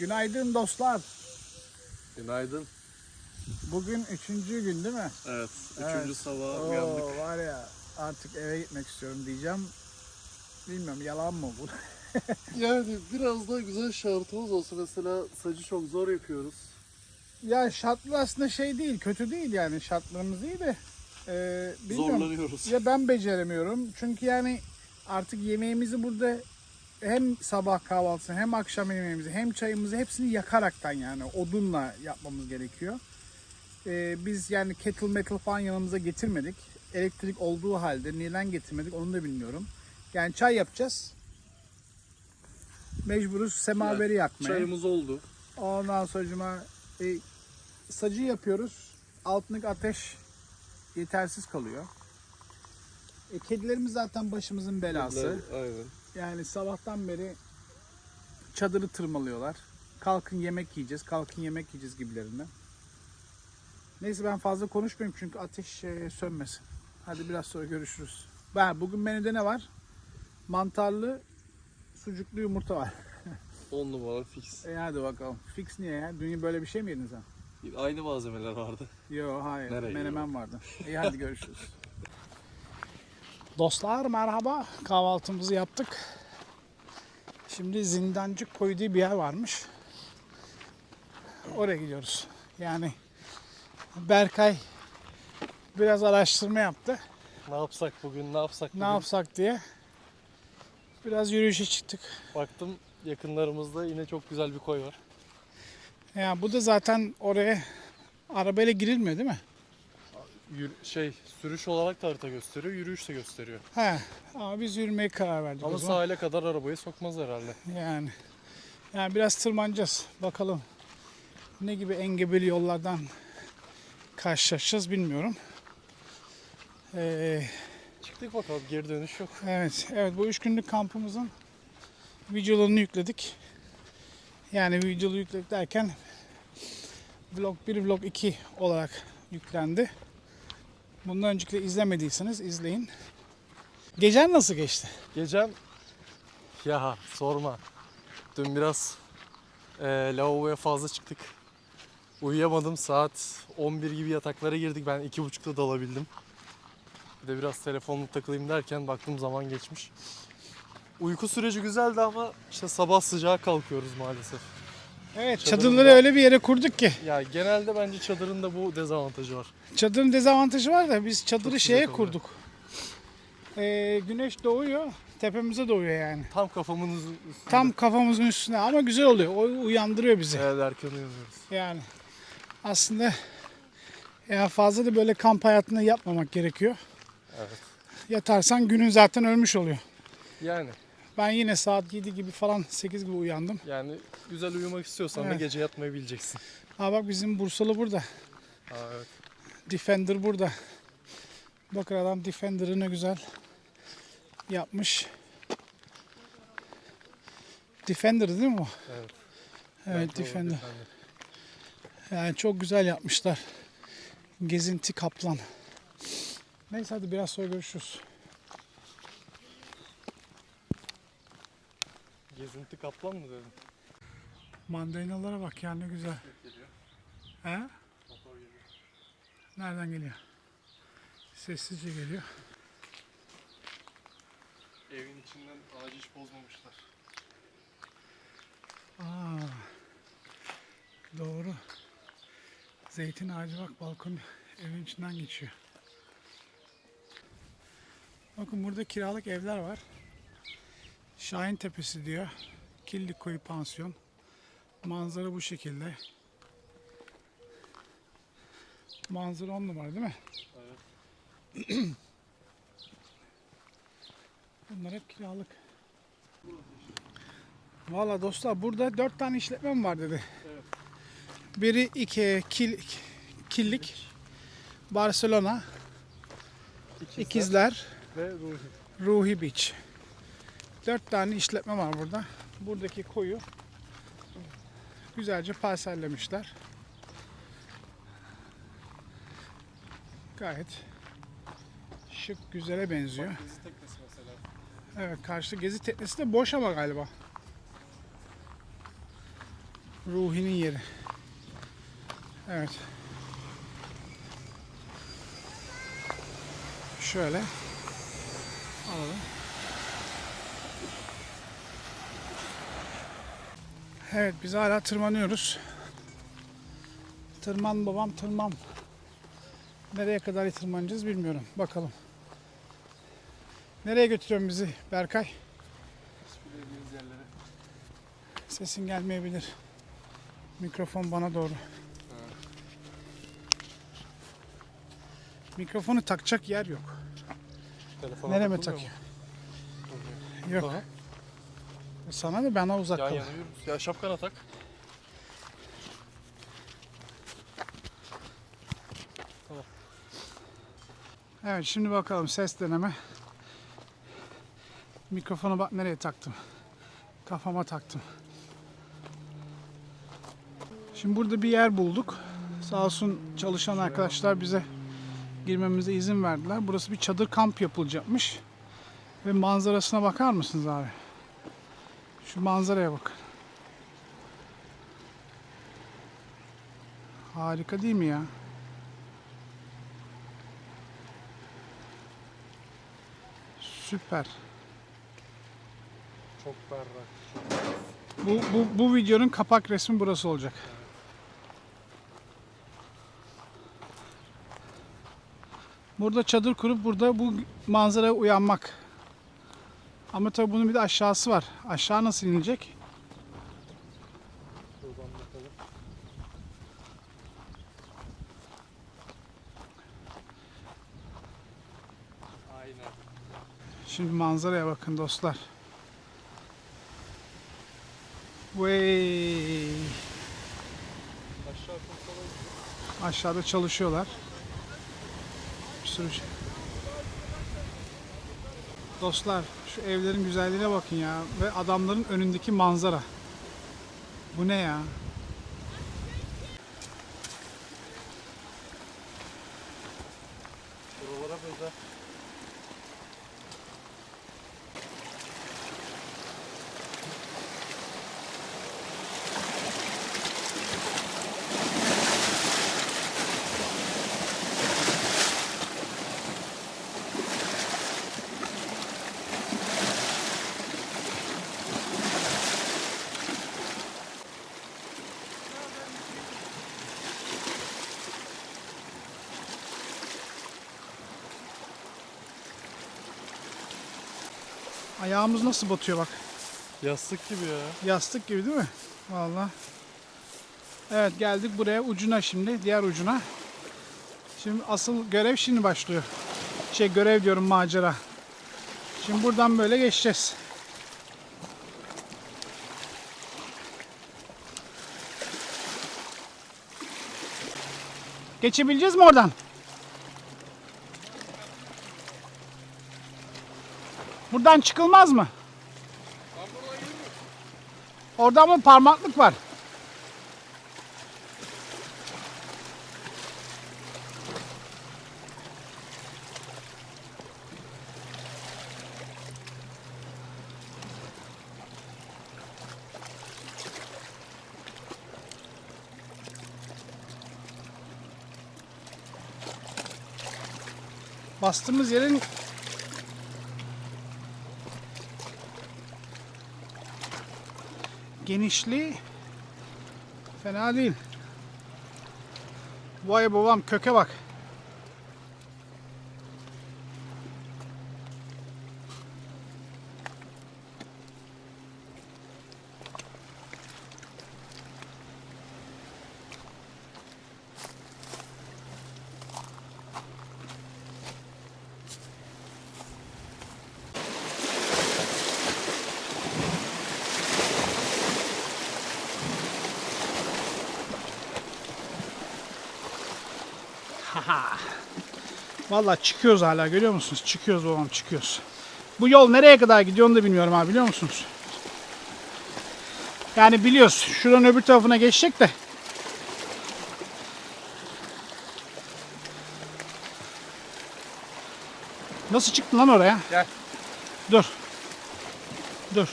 Günaydın dostlar. Günaydın. Bugün üçüncü gün değil mi? Evet. Evet. Üçüncü sabah Oo, uyandık. var ya artık eve gitmek istiyorum diyeceğim. Bilmiyorum yalan mı bu? Yani biraz daha güzel şartımız olsa mesela sacı çok zor yapıyoruz. ya şartlar aslında şey değil, kötü değil yani şartlarımız iyi de. E, bilmiyorum. Zorlanıyoruz. Ya ben beceremiyorum. Çünkü yani artık yemeğimizi burada hem sabah kahvaltısı hem akşam yemeğimizi hem çayımızı hepsini yakaraktan yani odunla yapmamız gerekiyor. Ee, biz yani kettle metal falan yanımıza getirmedik. Elektrik olduğu halde neden getirmedik onu da bilmiyorum. Yani çay yapacağız. Mecburuz semaveri yakmaya. Çayımız oldu. Ondan sonra e, sacı yapıyoruz. Altındaki ateş yetersiz kalıyor. E, kedilerimiz zaten başımızın belası. Aynen. Yani sabahtan beri çadırı tırmalıyorlar. Kalkın yemek yiyeceğiz, kalkın yemek yiyeceğiz gibilerinden. Neyse ben fazla konuşmayayım çünkü ateş e, sönmesin. Hadi biraz sonra görüşürüz. Ben bugün menüde ne var? Mantarlı sucuklu yumurta var. 10 numara fix. E hadi bakalım. Fix niye ya? Dün böyle bir şey mi yedin sen? Aynı malzemeler vardı. Yok hayır. Nereye Menemen vardı. İyi hadi görüşürüz. Dostlar merhaba. Kahvaltımızı yaptık. Şimdi Zindancık Koyu diye bir yer varmış. Oraya gidiyoruz. Yani Berkay biraz araştırma yaptı. Ne yapsak bugün, ne yapsak bugün? Ne yapsak diye. Biraz yürüyüşe çıktık. Baktım yakınlarımızda yine çok güzel bir koy var. Ya bu da zaten oraya arabayla girilmiyor değil mi? Yür- şey, sürüş olarak da harita gösteriyor, yürüyüş de gösteriyor. He. Ama biz yürümeye karar verdik. o Ama zaman. sahile kadar arabayı sokmaz herhalde. Yani yani biraz tırmanacağız. Bakalım ne gibi engebeli yollardan karşılaşacağız bilmiyorum. Ee, Çıktık bakalım, geri dönüş yok. evet, evet bu üç günlük kampımızın videolarını yükledik. Yani videolu yükledik derken vlog 1, vlog 2 olarak yüklendi. Bundan önceki izlemediyseniz izleyin. Gecen nasıl geçti? Gecem ya sorma. Dün biraz e, lavaboya fazla çıktık. Uyuyamadım. Saat 11 gibi yataklara girdik. Ben 2.30'da dalabildim. Bir de biraz telefonla takılayım derken baktım zaman geçmiş. Uyku süreci güzeldi ama işte sabah sıcağa kalkıyoruz maalesef. Evet, çadırları öyle bir yere kurduk ki Ya genelde bence çadırın da bu dezavantajı var. Çadırın dezavantajı var da biz çadırı Çok şeye oluyor. kurduk. Ee, güneş doğuyor, tepemize doğuyor yani. Tam kafamın üstünde. Tam kafamızın üstüne ama güzel oluyor. O uyandırıyor bizi. Evet erken uyanıyoruz. Yani aslında ya fazla da böyle kamp hayatını yapmamak gerekiyor. Evet. Yatarsan günün zaten ölmüş oluyor. Yani Ben yine saat 7 gibi falan 8 gibi uyandım. yani güzel uyumak istiyorsan da Evet. gece yatmayı bileceksin. Ha bak bizim Bursalı burada. Ha, evet. Defender burada. Bakın adam Defender'ı ne güzel yapmış. Defender değil mi bu? Evet. Evet Defender. olabilir, ben de. Yani çok güzel yapmışlar. Gezinti kaplan. Neyse hadi biraz sonra görüşürüz. Gezinti kaplan mı dedin? Mandalinalara bak ya ne güzel. He? Nereden geliyor? Sessizce geliyor. Evin içinden ağacı hiç bozmamışlar. Aa, doğru. Zeytin ağacı bak balkon evin içinden geçiyor. Bakın burada kiralık evler var. Şahin Tepesi diyor. Killi Koyu Pansiyon. Manzara bu şekilde. Manzara on numara değil mi? Evet. Bunlar hep kiralık. Valla dostlar burada dört tane işletmem var dedi. Evet. Biri iki kil, killik, Barcelona, İkizler, ikizler, ve Ruhi. Ruhi Beach. Dört tane işletme var burada. Buradaki koyu güzelce parsellemişler. Gayet şık, güzele benziyor. Evet karşı gezi teknesi de boş ama galiba. Ruhi'nin yeri. Evet. Şöyle alalım. Evet biz hala tırmanıyoruz. Tırman babam tırman. Nereye kadar tırmanacağız bilmiyorum. Bakalım. Nereye götürüyorsun bizi Berkay? Sesin gelmeyebilir. Mikrofon bana doğru. Mikrofonu takacak yer yok. Telefona takılmıyor takayım? mu? Yok. Aha. Sana da bana uzak Yan kal. yana yürürüz. Ya şapkana tak. Evet şimdi bakalım ses deneme. Mikrofonu bak nereye taktım. Kafama taktım. Şimdi burada bir yer bulduk. Sağ olsun çalışan arkadaşlar bize girmemize izin verdiler. Burası bir çadır kamp yapılacakmış. Ve manzarasına bakar mısınız abi? Şu manzaraya bakın. Harika değil mi ya? Süper. Çok berrak. Bu, bu, bu videonun kapak resmi burası olacak. Burada çadır kurup burada bu manzaraya uyanmak. Ama tabii bunun bir de aşağısı var. Aşağı nasıl inilecek? Aynen. Şimdi manzaraya bakın dostlar. Vay. Aşağıda çalışıyorlar. Bir sürü şey. Dostlar şu evlerin güzelliğine bakın ya. Ve adamların önündeki manzara. Bu ne ya? Buralara böyle. Ayağımız nasıl batıyor bak. Yastık gibi ya. Yastık gibi değil mi? Vallahi. Evet geldik buraya ucuna şimdi. Diğer ucuna. Şimdi asıl görev şimdi başlıyor. Şey görev diyorum macera. Şimdi buradan böyle geçeceğiz. Geçebileceğiz mi oradan? Buradan çıkılmaz mı? Orada ama parmaklık var. Bastığımız yerin genişliği fena değil. Vay babam köke bak. Vallahi çıkıyoruz hala görüyor musunuz? Çıkıyoruz babam çıkıyoruz. Bu yol nereye kadar gidiyor onu da bilmiyorum abi biliyor musunuz? Yani biliyoruz şuranın öbür tarafına geçecek de. Nasıl çıktın lan oraya? Gel. Dur. Dur.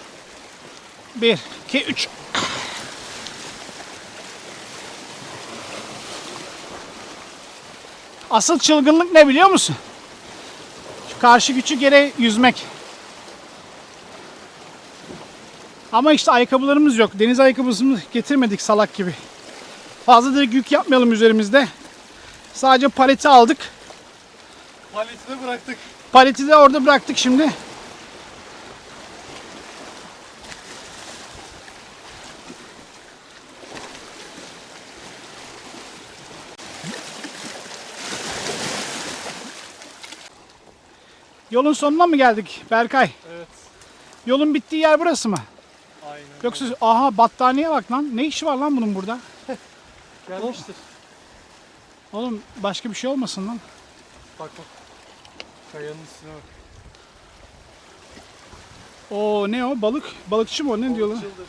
Bir, iki, üç. Asıl çılgınlık ne biliyor musun? Şu karşı küçük yere yüzmek. Ama işte ayakkabılarımız yok. Deniz ayakkabısını getirmedik salak gibi. Fazla da yük yapmayalım üzerimizde. Sadece paleti aldık. Paletini bıraktık. Paleti de orada bıraktık şimdi. Yolun sonuna mı geldik Berkay? Evet. Yolun bittiği yer burası mı? Aynen. Yoksa aha battaniye bak lan. Ne işi var lan bunun burada? Gelmiştir. Oğlum başka bir şey olmasın lan. Bak bak. Kayanın üstüne bak. O ne o? Balık. Balıkçı mı o? Ne diyorlar? Çıldır.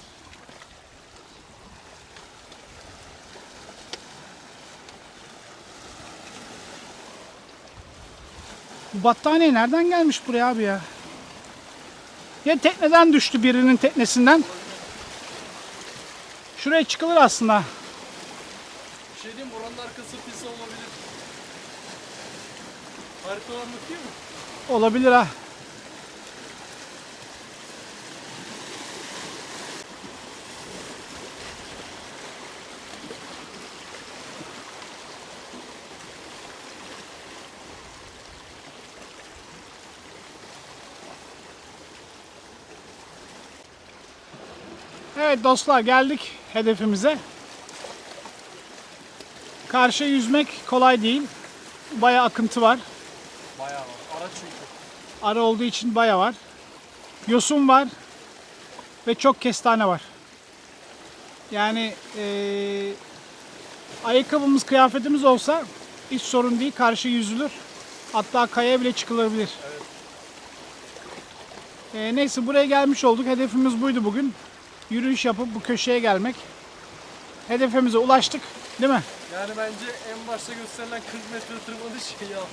Bu battaniye nereden gelmiş buraya abi ya? Ya tekneden düştü birinin teknesinden. Şuraya çıkılır aslında. Bir şey diyeyim? Oranın arkası pis olabilir. Haritadan bakayım mı? Olabilir ha. Evet dostlar geldik hedefimize. Karşıya yüzmek kolay değil. Bayağı akıntı var. Bayağı var. Ara çünkü. Ara olduğu için baya var. Yosun var. Ve çok kestane var. Yani eee, ayakkabımız, kıyafetimiz olsa hiç sorun değil. Karşı yüzülür. Hatta kayaya bile çıkılabilir. Eee, neyse buraya gelmiş olduk. Hedefimiz buydu bugün. Yürüyüş yapıp bu köşeye gelmek. Hedefimize ulaştık. Değil mi? Yani bence en başta gösterilen 40 metre tırmanış şey yalan.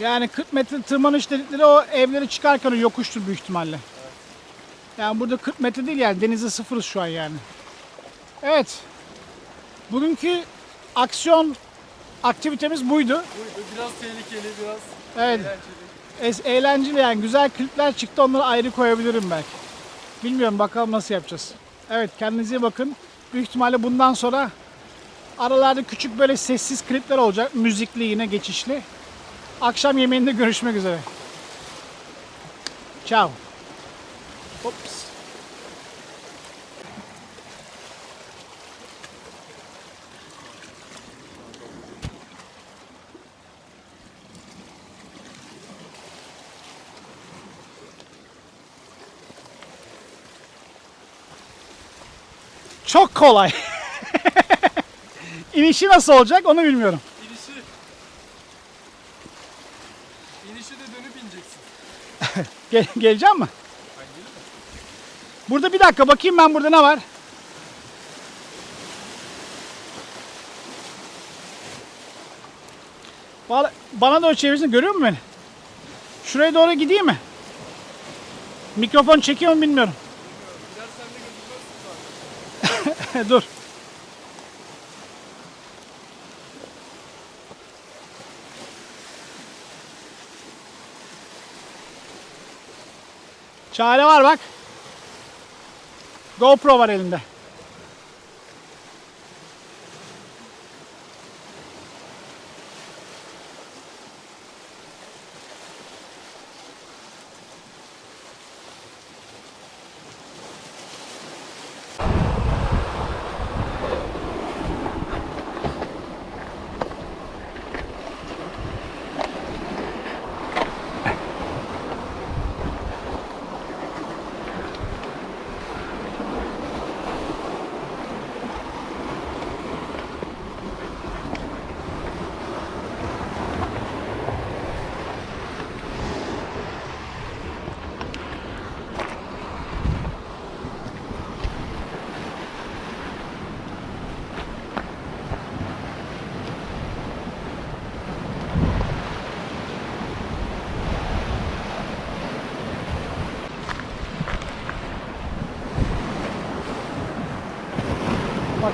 Yani 40 metre tırmanış dedikleri o evleri çıkarken o yokuştur büyük ihtimalle. Yani burada 40 metre değil yani denize sıfırız şu an yani. Evet. Bugünkü aksiyon aktivitemiz buydu. Bu biraz tehlikeli, biraz Evet. eğlenceli. Es- eğlenceli yani güzel klipler çıktı onları ayrı koyabilirim belki. Bilmiyorum bakalım nasıl yapacağız. Evet kendinize iyi bakın. Büyük ihtimalle bundan sonra aralarda küçük böyle sessiz klipler olacak. Müzikli yine geçişli. Akşam yemeğinde görüşmek üzere. Ciao. Ops. Çok kolay. İnişi nasıl olacak onu bilmiyorum. İnişi... İnişi de dönüp ineceksin. Gel, geleceğim mi? Ben gelirim. Burada bir dakika bakayım ben burada ne var? Bana, bana doğru çevirsin görüyor musun beni? Şuraya doğru gideyim mi? Mikrofon çekiyor mu bilmiyorum. Gider sen de gözükmezsin zaten. Dur. Çare var bak. GoPro var elinde.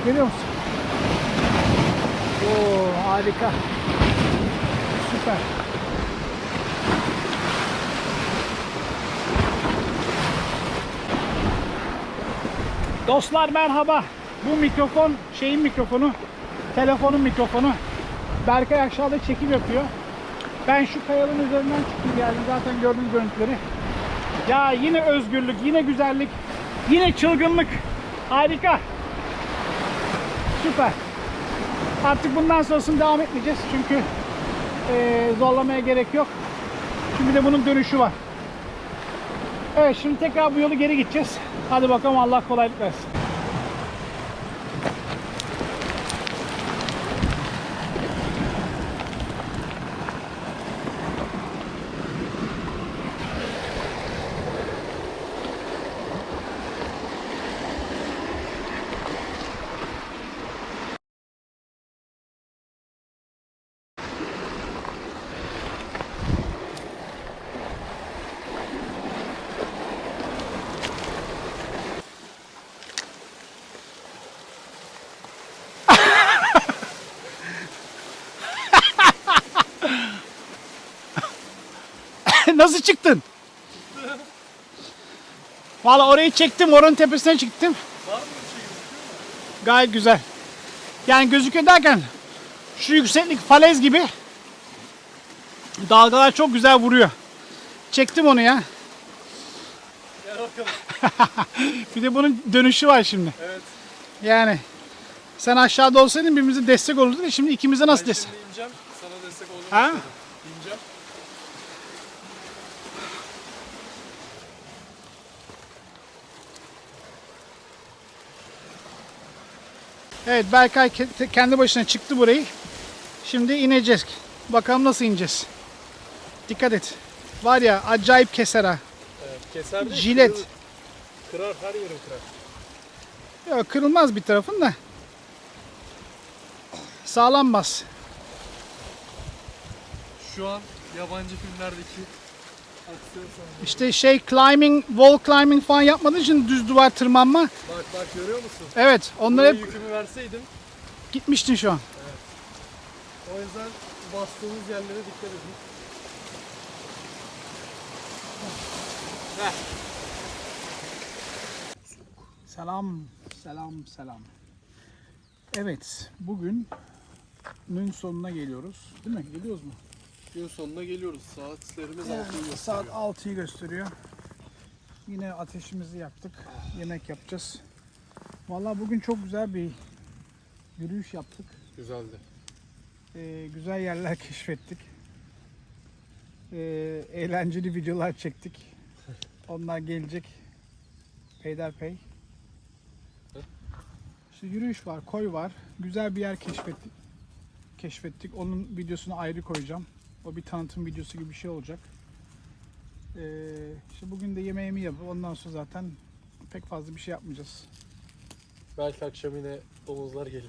Bak görüyor musun? Oo harika. Süper. Dostlar merhaba. Bu mikrofon şeyin mikrofonu. Telefonun mikrofonu. Berkay aşağıda çekim yapıyor. Ben şu kayanın üzerinden çıktım geldim. Zaten gördüğünüz görüntüleri. Ya yine özgürlük, yine güzellik, yine çılgınlık. Harika. Süper. Artık bundan sonrasını devam etmeyeceğiz. Çünkü eee, zorlamaya gerek yok. Şimdi de bunun dönüşü var. Evet şimdi tekrar bu yolu geri gideceğiz. Hadi bakalım Allah kolaylık versin. Nasıl çıktın? Valla orayı çektim, oranın tepesine çıktım. Gayet güzel. Yani gözüküyor derken şu yükseklik falez gibi dalgalar çok güzel vuruyor. Çektim onu ya. Bir de bunun dönüşü var şimdi. Evet. Yani sen aşağıda olsaydın birbirimize destek olurduk. Şimdi ikimize nasıl ben destek? Sana destek olacağım. Ha? istedim. Evet Berkay ke- kendi başına çıktı burayı. Şimdi ineceğiz. Bakalım nasıl ineceğiz. Dikkat et. Var ya acayip keser ha. Evet. Keser değil, Jilet. kırılır. Kırar, her yerim kırar. Yok kırılmaz bir tarafın da. Sağlam bas. Şu an yabancı filmlerdeki. İşte şey climbing, wall climbing falan yapmadığın için düz duvar tırmanma. Bak bak görüyor musun? Evet onlar Buraya hep yükümü verseydim gitmiştin şu an. o yüzden bastığınız yerlere dikkat edin. Selam, selam, selam. Evet, bugünün sonuna geliyoruz. Değil mi? Geliyoruz mu? Gün sonuna geliyoruz. Saatlerimiz Yani altıyı gösteriyor. saat 6'yı gösteriyor. Yine ateşimizi yaktık. Yemek yapacağız. Vallahi bugün çok güzel bir yürüyüş yaptık. Güzeldi. Ee, güzel yerler keşfettik. Ee, eğlenceli videolar çektik. Onlar gelecek. Peyderpey. İşte yürüyüş var, koy var. Güzel bir yer keşfettik. Keşfettik. Onun videosunu ayrı koyacağım. O bir tanıtım videosu gibi bir şey olacak. Ee, işte bugün de yemeğimi yapıp ondan sonra zaten pek fazla bir şey yapmayacağız. Belki akşam yine domuzlar gelir.